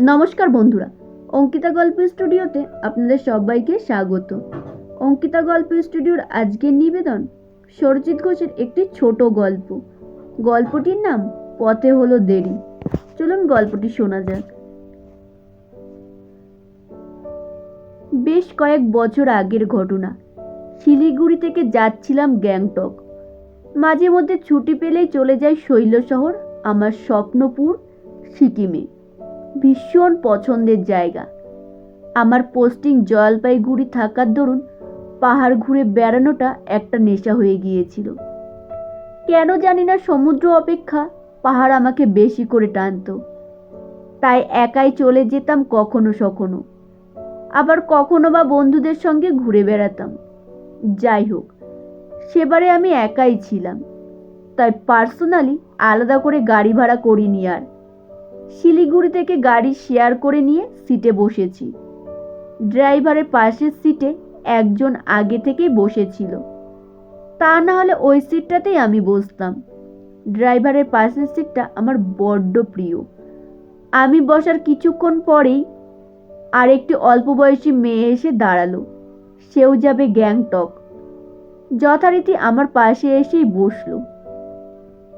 নমস্কার বন্ধুরা, অঙ্কিতা গল্প স্টুডিওতে আপনাদের সবাইকে স্বাগত। অঙ্কিতা গল্প স্টুডিওর আজকের নিবেদন সরজিৎ ঘোষের একটি ছোট গল্প। গল্পটির নাম পথে হলো দেরি। চলুন গল্পটি শোনা যাক। বেশ কয়েক বছর আগের ঘটনা। শিলিগুড়ি থেকে যাচ্ছিলাম গ্যাংটক। মাঝে মধ্যে ছুটি পেলেই চলে যাই শৈল শহর আমার স্বপ্নপুর, সিকিমে। ভীষণ পছন্দের জায়গা। আমার পোস্টিং জলপাইগুড়ি থাকার দরুন পাহাড় ঘুরে বেড়ানোটা একটা নেশা হয়ে গিয়েছিল। কেন জানি না সমুদ্র অপেক্ষা পাহাড় আমাকে বেশি করে টানতো। তাই একাই চলে যেতাম কখনো সখনো। আবার কখনো বা বন্ধুদের সঙ্গে ঘুরে বেড়াতাম। যাই হোক, সেবারে আমি একাই ছিলাম। তাই পার্সোনালি আলাদা করে গাড়ি ভাড়া করিনি আর। শিলিগুড়ি থেকে গাড়ি শেয়ার করে নিয়ে সিটে বসেছি। ড্রাইভারের পাশের সিটে একজন আগে থেকেই বসেছিল। তা না হলে ওই সিটটাতেই আমি বসতাম। ড্রাইভারের পাশের সিটটা আমার বড্ড প্রিয়। আমি বসার কিছুক্ষণ পরেই আরেকটি অল্প বয়সী মেয়ে এসে দাঁড়াল। সেও যাবে গ্যাংটক। যথারীতি আমার পাশে এসেই বসল।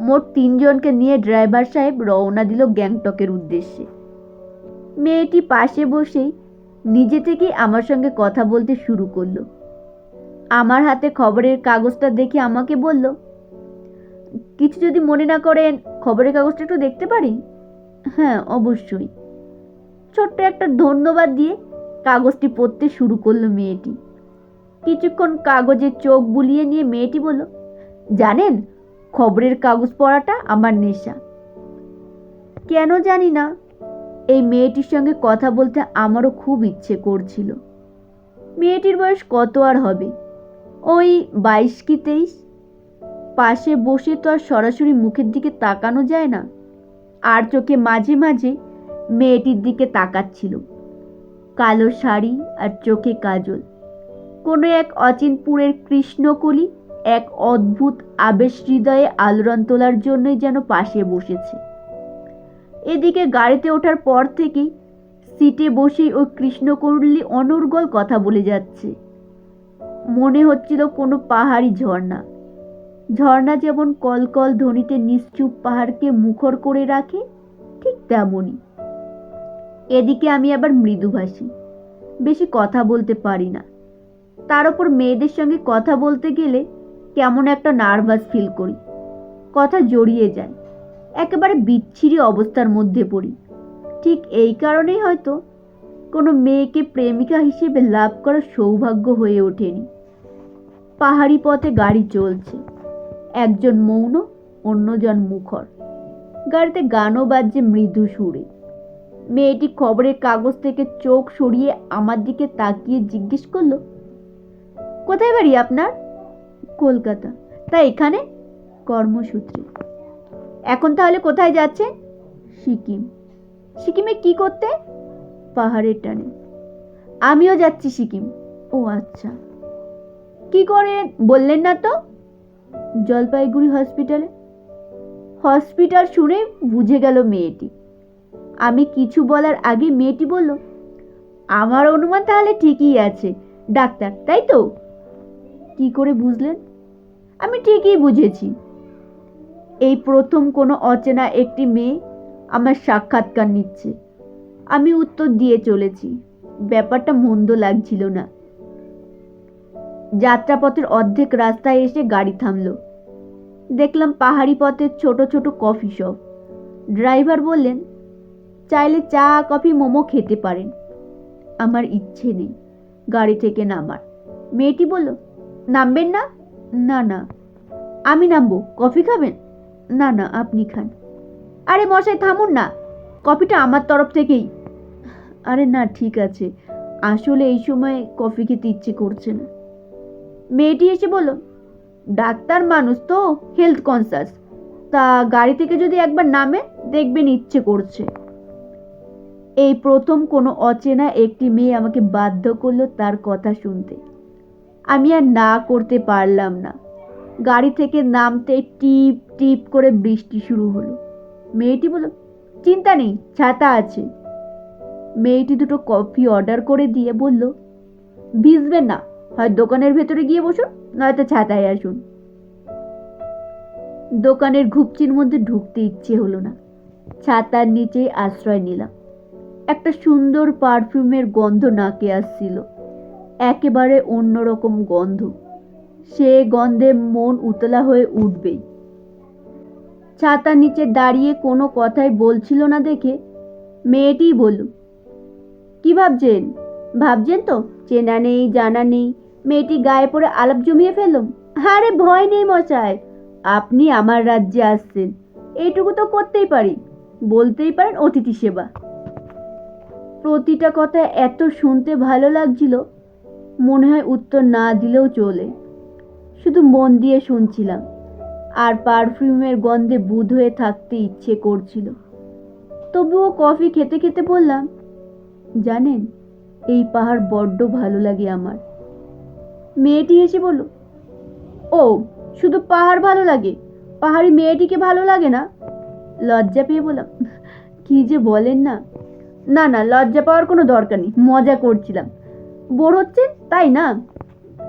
মোট তিনজনকে নিয়ে ড্রাইভার সাহেব রওনা দিল গ্যাংটকের উদ্দেশ্যে। মেয়েটি পাশে বসেই নিজে থেকেই আমার সঙ্গে কথা বলতে শুরু করল। আমার হাতে খবরের কাগজটা দেখে আমাকে বলল, কিছু যদি মনে না করেন, খবরের কাগজটা একটু দেখতে পারি? হ্যাঁ অবশ্যই। ছোট্ট একটা ধন্যবাদ দিয়ে কাগজটি পড়তে শুরু করল মেয়েটি। কিছুক্ষণ কাগজে চোখ বুলিয়ে নিয়ে মেয়েটি বলল, জানেন খবরের কাগজ পড়াটা আমার নেশা। কেন জানি না, এই মেয়েটির সঙ্গে কথা বলতে আমারও খুব ইচ্ছে করছিল। মেয়েটির বয়স কত আর হবে? ওই বাইশ কি তেইশ? পাশে বসে তো আর সরাসরি মুখের দিকে তাকানো যায় না। আর চোখে মাঝে মাঝে মেয়েটির দিকে তাকাচ্ছিল। কালো শাড়ি আর চোখে কাজল। কোনো এক অচিনপুরের কৃষ্ণকলি এক অদ্ভুত আবেশ হৃদয়ে আলোড়ন তোলার জন্যই যেন পাশে বসেছে। এদিকে গাড়িতে ওঠার পর থেকেই সিটে বসেই ওই কৃষ্ণকলি অনর্গল কথা বলে যাচ্ছে। মনে হচ্ছিল কোনো পাহাড়ি ঝর্ণা। ঝর্ণা যেমন কলকল ধ্বনিতে নিশ্চুপ পাহাড়কে মুখর করে রাখে, ঠিক তেমনই। এদিকে আমি আবার মৃদুভাষী। বেশি কথা বলতে পারি না। তার ওপর মেয়েদের সঙ্গে কথা বলতে গেলে কেমন একটা নার্ভাস ফিল করি। কথা জড়িয়ে যায়। একেবারে বিচ্ছিরি অবস্থার মধ্যে পড়ি। ঠিক এই কারণেই হয়তো কোনো মেয়েকে প্রেমিকা হিসেবে লাভ করার সৌভাগ্য হয়ে ওঠেনি। পাহাড়ি পথে গাড়ি চলছে। একজন মৌন, অন্যজন মুখর। গাড়িতে গানও বাজছে মৃদু সুরে। মেয়েটি খবরের কাগজ থেকে চোখ সরিয়ে আমার দিকে তাকিয়ে জিজ্ঞেস করল, কোথায় বাড়ি আপনার? কলকাতা। তা এখানে কর্মসূত্রে। এখন তাহলে কোথায় যাচ্ছেন সিকিম। সিকিমে কি করতে? পাহাড়ের টানে। আমিও যাচ্ছি সিকিম। ও আচ্ছা। কি করে বললেন না তো? জলপাইগুড়ি হসপিটালে। হসপিটাল শুনে বুঝে গেল মেয়েটি। আমি কিছু বলার আগে মেয়েটি বলল, আমার অনুমান তাহলে ঠিকই আছে, ডাক্তার, তাই তো? কি করে বুঝলেন? আমি ঠিকই বুঝেছি। এই প্রথম কোনো অচেনা একটি মেয়ে আমার সাক্ষাৎকার নিচ্ছে। আমি উত্তর দিয়ে চলেছি, ব্যাপারটা মন্দ লাগছিল না। যাত্রাপথের অর্ধেক রাস্তায় এসে গাড়ি থামলো। দেখলাম পাহাড়ি পথের ছোট ছোট কফি শপ। ড্রাইভার বললেন, চাইলে চা, কফি, মোমো খেতে পারেন। আমার ইচ্ছে নেই গাড়ি থেকে নামার। মেয়েটি বলল, নামবেন না? না না। আমি নামবো। কফি খাবেন? না না, আপনি খান। আরে মশাই, থামুন না। কফিটা আমার তরফ থেকেই। আরে না, ঠিক আছে। আসলে এই সময় কফি খেতে ইচ্ছে করছে না। মেয়েটি এসে বলল, ডাক্তার মানুষ তো হেলথ কনসাস তা গাড়ি থেকে যদি একবার নামে, দেখবেন ইচ্ছে করছে। এই প্রথম কোনো অচেনা একটি মেয়ে আমাকে বাধ্য করল তার কথা শুনতে। আমি আর না করতে পারলাম না। গাড়ি থেকে নামতে টিপ টিপ করে বৃষ্টি শুরু হলো। মেয়েটি বলল, চিন্তা নেই, ছাতা আছে। মেয়েটি দুটো কফি অর্ডার করে দিয়ে বলল ভিজবেন না, হয় দোকানের ভেতরে গিয়ে বসুন, নয়তো ছাতায় আসুন। দোকানের ঘুপচির মধ্যে ঢুকতে ইচ্ছে হলো না। ছাতার নিচেই আশ্রয় নিলাম। একটা সুন্দর পারফিউমের গন্ধ নাকে আসছিল। একেবারে অন্যরকম গন্ধ। সে গন্ধে মন উতলা হয়ে উঠবেই। ছাতার নিচে দাঁড়িয়ে কোনো কথাই বলছিল না দেখে মেয়েটিই বলল, কি ভাবছেন? ভাবছেন তো? চেনা নেই, জানা নেই। মেয়েটি গায়ে পড়ে আলাপ জমিয়ে ফেললাম আরে ভয় নেই মশাই, আপনি আমার রাজ্যে আসছেন। এইটুকু তো করতেই পারি, বলতেই পারেন অতিথি সেবা। প্রতিটা কথা এত শুনতে ভালো লাগছিল, মনে হয় উত্তর না দিলেও চলে। শুধু মন দিয়ে শুনছিলাম, আর পারফিউমের গন্ধে বুধ হয়ে থাকতে ইচ্ছে করছিল। তবুও কফি খেতে খেতে বললাম, জানেন, এই পাহাড় বড্ড ভালো লাগে আমার। মেয়েটি এসে বলল, ও, শুধু পাহাড় ভালো লাগে? পাহাড়ি মেয়েটিকে ভালো লাগে না? লজ্জা পেয়ে বললাম, কি যে বলেন না? না না, লজ্জা পাওয়ার কোনো দরকার নেই, মজা করছিলাম। বোর হচ্ছে তাই না?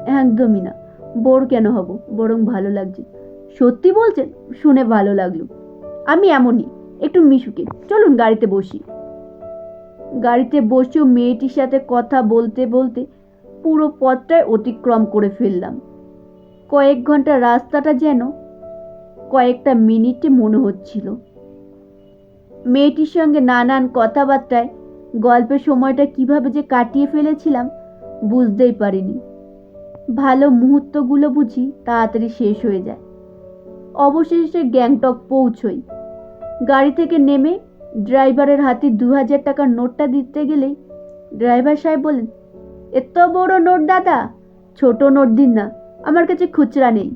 একদমই না। বোর কেন হব? বরং ভালো লাগছে। সত্যি বলছেন, শুনে ভালো লাগল। আমি এমনই, একটু মিশুকে। চলুন গাড়িতে বসি। গাড়িতে বসেও মেয়েটির সাথে কথা বলতে বলতে পুরো পথটায় অতিক্রম করে ফেললাম। কয়েক ঘণ্টা রাস্তাটা যেন কয়েকটা মিনিটে মনে হচ্ছিল। মেয়েটির সঙ্গে নানান কথাবার্তায় গল্পের সময়টা কীভাবে যে কাটিয়ে ফেলেছিলাম বুঝতেই পারিনি। ভালো মুহূর্তগুলো বুঝি তাড়াতাড়ি শেষ হয়ে যায়। অবশেষে গ্যাংটক পৌঁছই। গাড়ি থেকে নেমে ড্রাইভারের হাতে দু হাজার টাকার নোটটা দিতে গেলেই ড্রাইভার সাহেব বললেন, এত বড় নোট দাদা, ছোট নোট দিন না, আমার কাছে খুচরা নেই।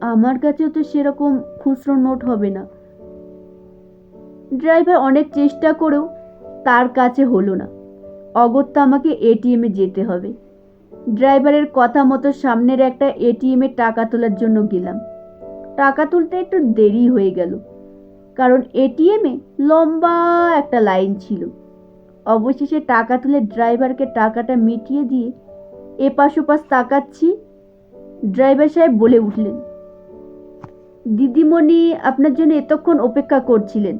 আমার কাছেও তো সেরকম খুচরো নোট হবে না। ড্রাইভার অনেক চেষ্টা করেও তার কাছে হলো না। অগত্যা আমাকে এটিএমে যেতে হবে। ড্রাইভারের কথা মতো সামনের একটা এটিএমে টাকা তোলার জন্য গেলাম। টাকা তুলতে একটু দেরি হয়ে গেল, কারণ এটিএমে লম্বা একটা লাইন ছিল। অবশেষে টাকা তুলে ড্রাইভারকে টাকাটা মিটিয়ে দিয়ে এপাশ ওপাশ তাকাচ্ছি। ড্রাইভার সাহেব বলে উঠলেন, দিদিমণি, আপনার জন্য এতক্ষণ অপেক্ষা করছিলেন।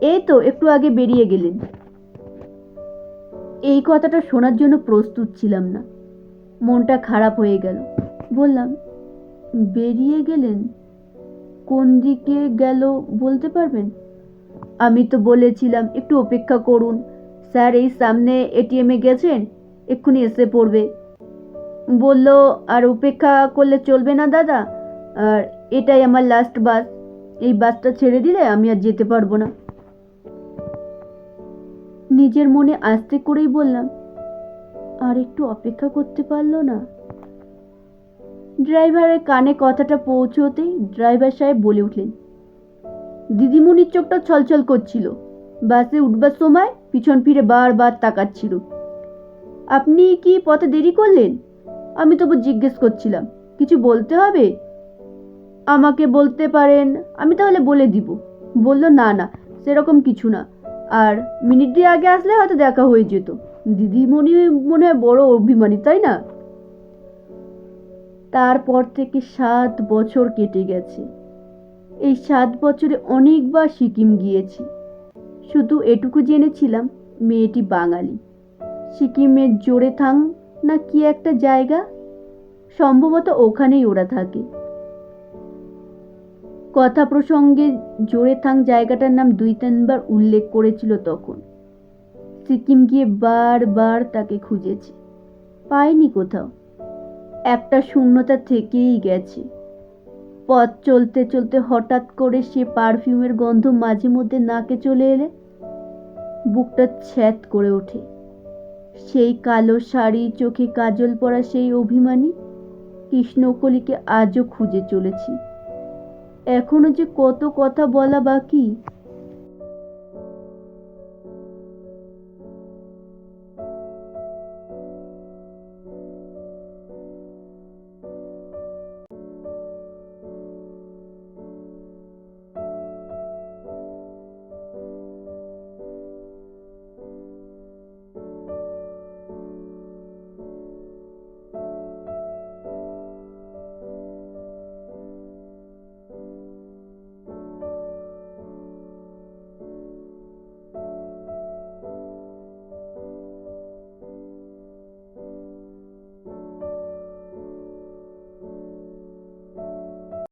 এই তো, একটু আগে বেরিয়ে গেলেন। এই কথাটা শোনার জন্য প্রস্তুত ছিলাম না। মনটা খারাপ হয়ে গেল। বললাম, বেরিয়ে গেলেন? কোন দিকে গেল বলতে পারবেন? আমি তো বলেছিলাম, একটু অপেক্ষা করুন। স্যার, এই সামনে এটিএমে গেছেন? এক্ষুনি এসে পড়বে। বলল, আর উপেক্ষা করলে চলবে না দাদা। আর এটাই আমার লাস্ট বাস এই বাসটা ছেড়ে দিলে আমি আর যেতে পারব না। নিজের মনে আস্তে করেই বললাম আর একটু অপেক্ষা করতে পারল না। ড্রাইভারের কানে কথাটা পৌঁছতেই ড্রাইভার সাহেব বলে উঠলেন, দিদিমণির চোখটা ছলছল করছিল। বাসে উঠবার সময় পিছন ফিরে বারবার তাকাচ্ছিল। আপনি কি পথে দেরি করলেন? আমি তবু জিজ্ঞেস করছিলাম, কিছু বলতে হবে? আমাকে বলতে পারেন, আমি তাহলে বলে দিব। বলল, না না, সেরকম কিছু না। আর মিনিট দিয়ে আগে আসলে হয়তো দেখা হয়ে যেত। দিদিমণি মনে হয় বড় অভিমানী, তাই না? তারপর থেকে সাত বছর কেটে গেছে। এই সাত বছরে অনেকবার সিকিম গিয়েছি। শুধু এটুকু জেনেছিলাম, মেয়েটি বাঙালি। সিকিমের জোরে থাং না কি একটা জায়গা? সম্ভবত ওখানেই ওরা থাকে। কথা প্রসঙ্গে জোরে থাং জায়গাটার নাম দুই তিনবার উল্লেখ করেছিল তখন। সিকিম গিয়ে বারবার তাকে খুঁজেছি। পাইনি কোথাও। একটা শূন্যতা থেকেই গেছে। পথ চলতে চলতে হঠাৎ করে সে পারফিউমের গন্ধ মাঝে মধ্যে নাকে চলে এলে বুকটা ছ্যাত করে ওঠে। সেই কালো শাড়ি, চোখে কাজল পরা সেই অভিমানী কৃষ্ণকলিকে আজও খুঁজে চলেছি। এখনও যে কত কথা বলা বাকি